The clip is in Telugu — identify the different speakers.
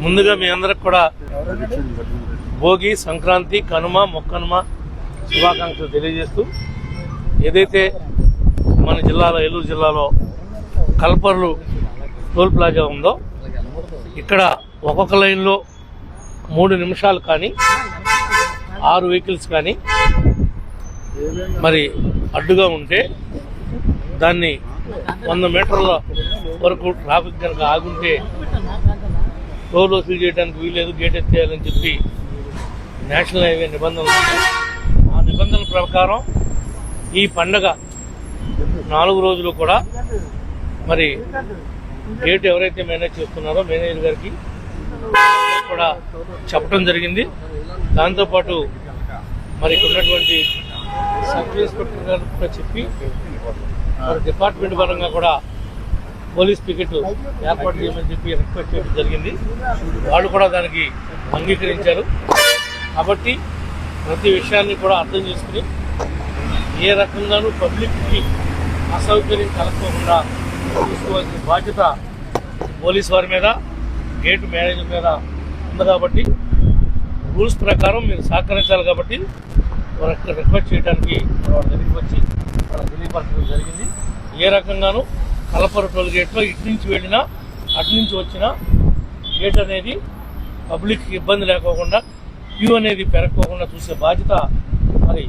Speaker 1: ముందుగా మీ అందరికి కూడా భోగి సంక్రాంతి కనుమ మొక్కనుమ శుభాకాంక్షలు తెలియజేస్తూ ఏదైతే మన జిల్లాలో ఏలూరు జిల్లాలో కల్పర్లు టోల్ ప్లాజా ఉందో ఇక్కడ ఒక్కొక్క లైన్లో మూడు నిమిషాలు కానీ ఆరు వెహికల్స్ కానీ మరి అడ్డుగా ఉంటే దాన్ని వంద మీటర్ల వరకు ట్రాఫిక్ కనుక ఆగుంటే టోల్ వసూలు చేయడానికి వీలేదు గేట్ ఎత్తేయాలని చెప్పి నేషనల్ హైవే నిబంధనలు ఆ నిబంధనల ప్రకారం ఈ పండగ నాలుగు రోజులు కూడా మరి గేట్ ఎవరైతే మేనేజ్ చేస్తున్నారో మేనేజర్ గారికి కూడా చెప్పడం జరిగింది. దాంతోపాటు మరి ఇక్కడ ఉన్నటువంటి సబ్ ఇన్స్పెక్టర్ గారు కూడా చెప్పి డిపార్ట్మెంట్ పరంగా కూడా పోలీస్ పికెట్ ఏర్పాటు చేయమని చెప్పి రిక్వెస్ట్ చేయడం జరిగింది. వాళ్ళు కూడా దానికి అంగీకరించారు. కాబట్టి ప్రతి విషయాన్ని కూడా అర్థం చేసుకుని ఏ రకంగానూ పబ్లిక్కి అసౌకర్యం కలగకుండా చూసుకోవాల్సిన బాధ్యత పోలీస్ వారి మీద గేట్ మేనేజర్ మీద ఉంది కాబట్టి రూల్స్ ప్రకారం మీరు సహకరించాలి కాబట్టి రిక్వెస్ట్ చేయడానికి వాళ్ళ దగ్గరికి వచ్చి వాళ్ళకి తెలియపరచడం జరిగింది. ఏ రకంగానూ కలపర టోల్ గేట్లో ఇటు నుంచి వెళ్ళినా అటు నుంచి వచ్చినా గేట్ అనేది పబ్లిక్ ఇబ్బంది లేకోకుండా క్యూ అనేది పెరగకోకుండా చూసే బాధ్యత మరి